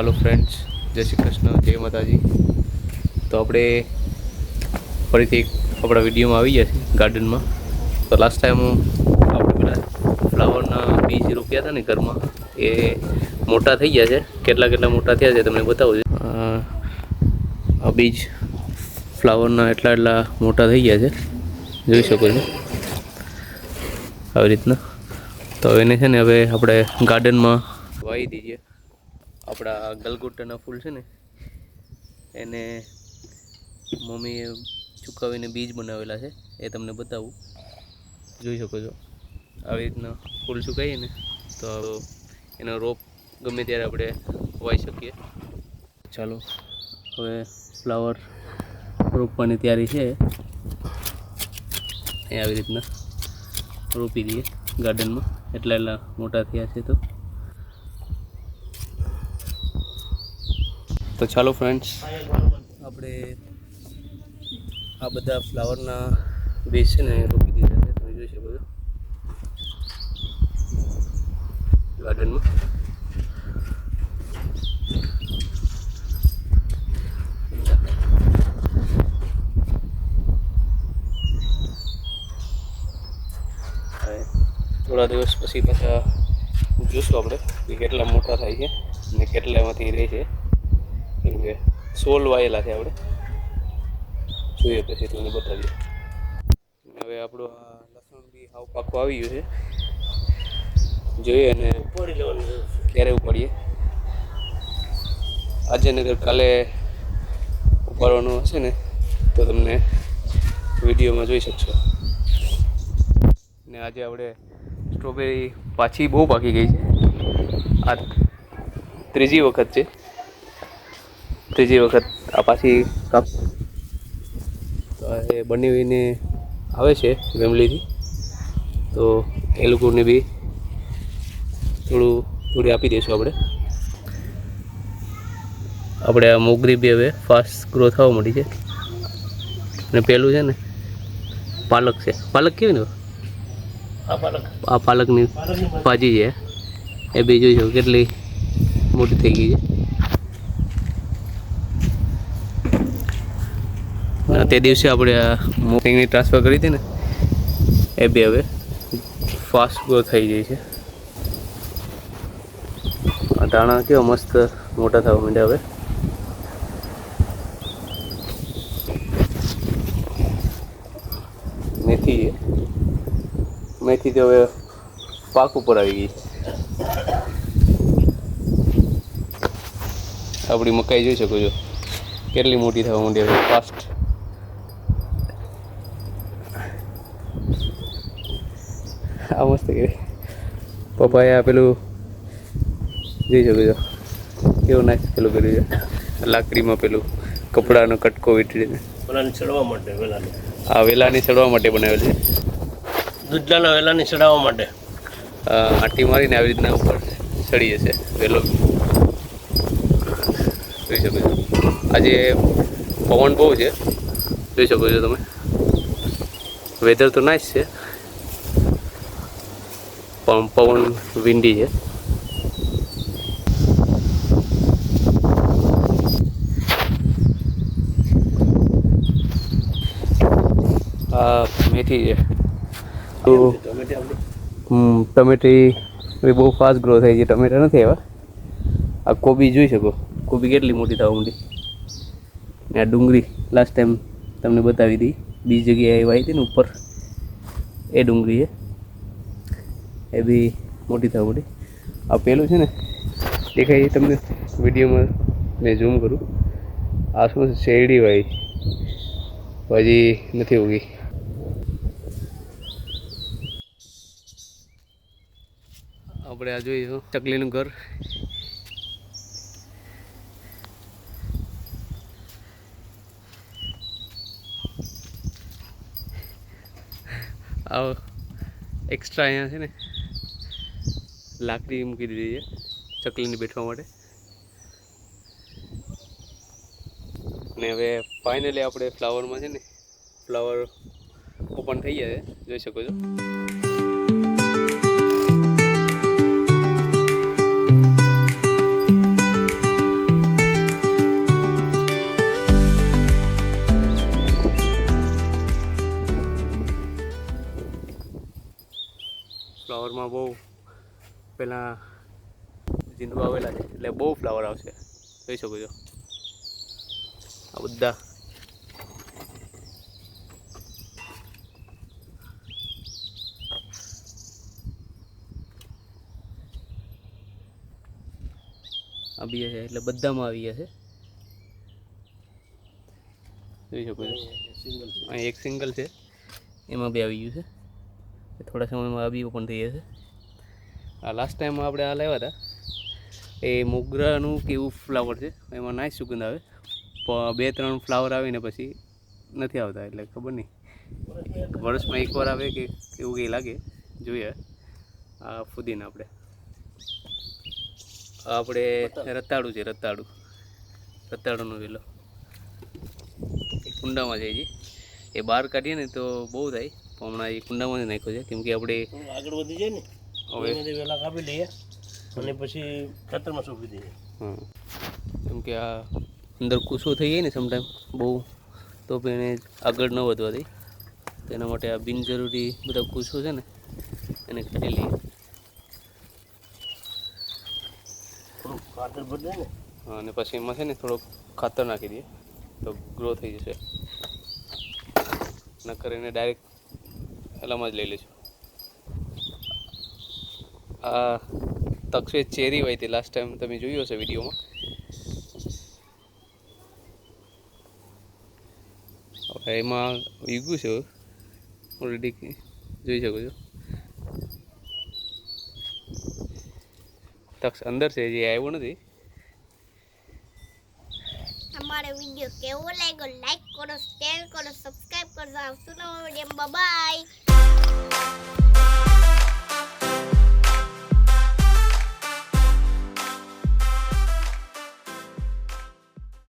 હાલો friends જય શ્રી કૃષ્ણ, જય માતાજી. તો આપણે ફરીથી આપણા વિડીયોમાં આવી ગયા છીએ ગાર્ડનમાં. તો લાસ્ટ ટાઈમ આપણે પેલા ફ્લાવરના બીજ રોપ્યા હતા ને ઘરમાં, એ મોટા થઈ ગયા છે. કેટલા કેટલા મોટા થયા છે તમને બતાવું છું. આ બીજ ફ્લાવરના એટલા એટલા મોટા થઈ ગયા છે. જોઈ શકો છો. આવી રીતના. તો એને છે ને હવે આપણે ગાર્ડનમાં વાવી દઈએ આપણા ગલગોટાના ફૂલ છે ને, એને મમ્મીએ ચૂકવીને બીજ બનાવેલા છે, એ તમને બતાવું. જોઈ શકો છો. આવી રીતના ફૂલ સુકાઈએ ને તો એનો રોપ ગમે ત્યારે આપણે વાઈ શકીએ. ચાલો, હવે ફ્લાવર રોપવાની તૈયારી છે. એ આવી રીતના રોપી દઈએ ગાર્ડનમાં. એટલા એટલા મોટા થયા છે તો. તો ચાલો ફ્રેન્ડ્સ આપણે આ બધા ફ્લાવરના બીજ છે ને રોકી દીધા છે. તમે જોઈ શકો છો. ગાર્ડનમાં થોડા દિવસ પછી પાછા જોશું આપણે કે કેટલા મોટા થાય છે અને કેટલા એમાંથી રહે છે. કે સોલ વાયેલા છે આપણે. જોઈએ પછી તમને બતાવીએ. હવે આપણું આ લસણ બી હાવ પાકું આવી ગયું છે. જોઈએ અને ક્યારે ઉપાડીએ. આજે નગર કાલે ઉપાડવાનું હશે ને, તો તમને વિડીયોમાં જોઈ શકશો. ને આજે આપણે સ્ટ્રોબેરી પાછી બહુ પાકી ગઈ છે. આ ત્રીજી વખત છે. ત્રીજી વખત આ પાછી કાપ તો એ બનાવીને આવે છે ફેમિલીથી. તો એ લોકોને બી થોડું થોડી આપી દઈશું આપણે. આપણે આ મોગરી બી હવે ફાસ્ટ ગ્રો થવા માંડી છે. અને પેલું છે ને પાલક છે. પાલક કેવી ને? આ પાલકની ભાજી છે. એ બી જોઈ શકો કેટલી મોટી થઈ ગઈ છે? તે દિવસે આપણે મોકિંગની ટ્રાન્સફર કરી હતી ને, એ બી હવે ફાસ્ટ ગ્રો થઈ જાય છે. આ દાણા કેવા મસ્ત મોટા થવા માંડ્યા હવે. મેથી મેથી તો હવે પાક ઉપર આવી ગઈ આપણી મકાઈ જોઈ શકો છો. કેટલી મોટી થવા માંડી હવે ફાસ્ટ આ મસ્ત કે પપ્પાએ પેલું જોઈ શકો છો. કેવું નાખ પેલું કર્યું છે. લાકડીમાં પેલું કપડાનો કટકો વીંટીને. વેલાને ચડવા માટે વેલાને આ વેલાની ચડવા માટે બનાવેલ છે. દૂધલાના વેલાને ચડાવવા માટે. આટી આંટી મારીને આવી રીતના ઉપર ચડી જશે વેલો. જોઈ શકો છો. આજે પવન બહુ છે. જોઈ શકો છો તમે. વેધર તો નાઇસ છે. પવન વિન્ડી છે. આ મેથી છે. તો ટમેટી એ બહુ ફાસ્ટ ગ્રો થાય છે ટમેટા નથી આવ્યા. આ કોબી જોઈ શકો. કોબી કેટલી મોટી થવા માંડી. ને આ ડુંગળી લાસ્ટ ટાઈમ તમને બતાવી હતી. બીજી જગ્યાએ આવી હતી ને ઉપર. એ ડુંગળી છે. એ બી મોટી થવા માંડી. આ પેલું છે ને દેખાય તમને વિડીયોમાં મેં ઝૂમ કરું. આ શું શેરડી વાય હજી નથી ઉગી. આપણે આ જોઈએ ચકલીનું ઘર. આ એક્સ્ટ્રા અહીંયા છે ને. લાકડી મૂકી દીધી છે, ચકલીને બેઠવા માટે. અને હવે ફાઇનલી આપણે ફ્લાવરમાં છે ને ફ્લાવર ઓપન થઈ જાય છે, જોઈ શકો છો. ફ્લાવરમાં બહુ પહેલાં જીંદુ આવેલા છે. એટલે બહુ ફ્લાવર આવશે. જોઈ શકો છો. આ બધા. આવી છે. એટલે બધામાં આવી ગયા છે. જોઈ શકો છો. અહીં એક સિંગલ છે. એમાં બી આવી ગયું છે. થોડા સમયમાં આવી પણ થઈ જશે. આ લાસ્ટ ટાઈમ આપણે આ લાવ્યા હતા. એ મોગરાનું કેવું ફ્લાવર છે, એમાં નાઈ સુગંધ આવે. પણ બે ત્રણ ફ્લાવર આવીને પછી નથી આવતા, એટલે ખબર નહીં. વર્ષમાં એકવાર આવે કે એવું કંઈ લાગે, જોઈએ. આ ફુદીના આપણે. આપણે રતાળું છે, રતાળું. રતાળુનો વેલો. કુંડામાં જાય છે. એ બહાર કાઢીએ ને તો બહુ થાય. પણ હમણાં એ કુંડામાં જ નાખ્યો છે કેમકે આપણે આગળ વધી જાય ને. હવે એમાંથી વેલા કાપી લઈએ અને પછી ખેતરમાં સોંપી દઈએ. કેમ કે આ અંદર કૂસો થઈ જાય ને સમટાઈમ બહુ તો પણ એને આગળ ન વધવા દે. તેના માટે આ બિનજરૂરી બધા કૂસો છે ને એને કાઢી લઈએ. ખાતર ભરી દે ને. અને પછી એમાં છે ને થોડોક ખાતર નાખી દઈએ તો ગ્રો થઈ જશે. ન કરીને ડાયરેક્ટ એલામાં જ લઈ લઈશું આ તક્ષે ચેરી હોય હતી લાસ્ટ ટાઈમ તમે જોયું હશે વિડીયોમાં. એમાં વીગું છે ઓલરેડી જોઈ શકો છો. તક્ષ અંદર છે જે આવ્યો નથી. અમારો વીડિયો કેવો લાગ્યો? લાઈક કરો શેર કરો સબસ્ક્રાઇબ કરો. આવશું નવો વીડિયો બાય